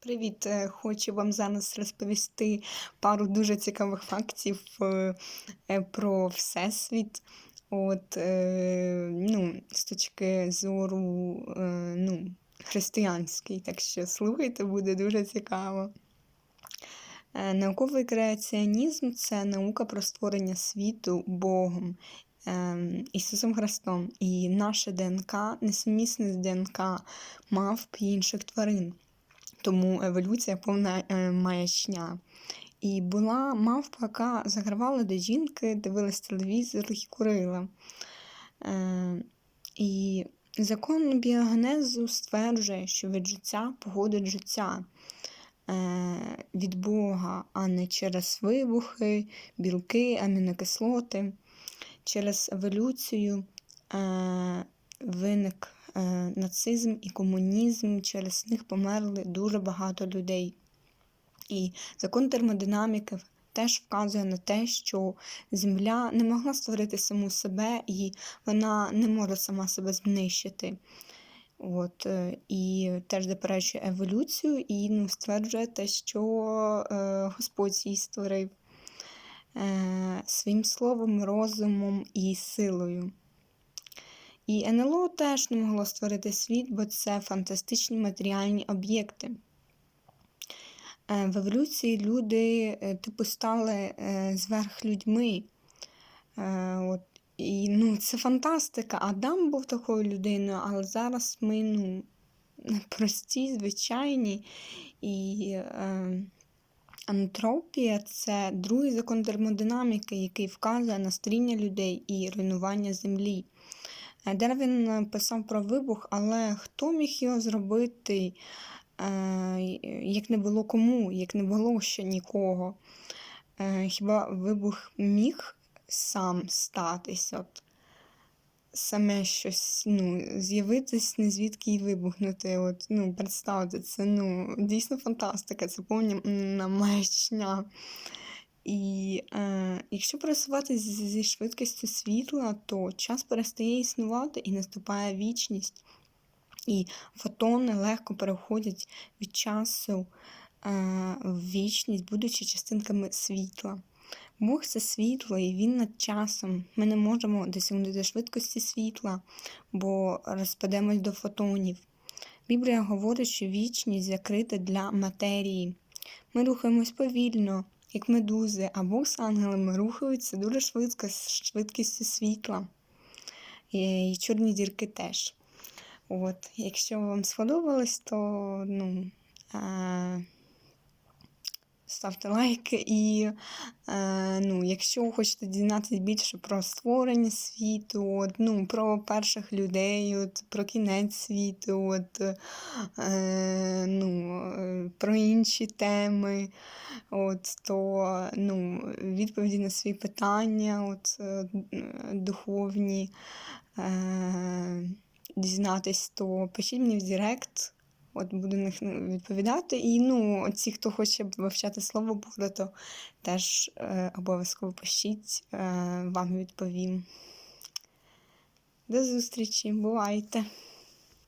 Привіт! Е, Хочу вам зараз розповісти пару дуже цікавих фактів е, е, про Всесвіт. От, ну, з точки зору ну, християнський. Так що слухайте, буде дуже цікаво. Науковий креаціонізм це наука про створення світу Богом. Ісусом Христом, і наше ДНК несумісне з ДНК мавп і інших тварин тому еволюція повна е, маячня. І була мавпа, яка загравала до жінки, дивилась телевізор і курила. Е, І закон біогенезу стверджує, що від життя походить життя е, від Бога, а не через вибухи, білки, амінокислоти. Через еволюцію е, виник нацизм і комунізм, через них померли дуже багато людей. І закон термодинаміки теж вказує на те, що Земля не могла створити саму себе, і вона не може сама себе знищити. От, е, І теж заперечує еволюцію і ну, стверджує те, що е, Господь її створив е, своїм словом, розумом і силою. І НЛО теж не могло створити світ, бо це фантастичні матеріальні об'єкти. Е, в еволюції люди е, типу стали е, зверх людьми. От, І ну, це фантастика. Адам був такою людиною, але зараз ми ну, прості, звичайні. І е, антропія це другий закон термодинаміки, який вказує на стріння людей і руйнування землі. Дарвін писав про вибух, але хто міг його зробити, е, як не було кому, як не було ще нікого. Е, хіба вибух міг сам статись? От Саме щось ну, з'явитись, не звідки й вибухнути. От, ну, Представте, це ну, дійсно фантастика, це повна маячня. І е, якщо пересуватися зі швидкістю світла, то час перестає існувати і наступає вічність. І фотони легко переходять від часу е, в вічність, будучи частинками світла. Бог це світло, і він над часом. Ми не можемо досягнути швидкості світла, бо розпадемось до фотонів. Біблія говорить, що вічність закрита для матерії. Ми рухаємось повільно як медузи, а Бог з ангелами рухаються дуже швидко з швидкістю світла. І, чорні дірки теж. От, Якщо вам сподобалось, то ну, е, ставте лайки. І е, ну, якщо хочете дізнатися більше про створення світу, от, ну, про перших людей, от, про кінець світу, от, е, ну, е, про інші теми, от, то ну, відповіді на свої питання от, е, духовні. Е, Дізнатись, то пишіть мені в Директ. От буду них ну, відповідати. І ну, ці, хто хоче вивчати слово Бога, то теж е, обов'язково пишіть, е, вам відповім. До зустрічі, бувайте!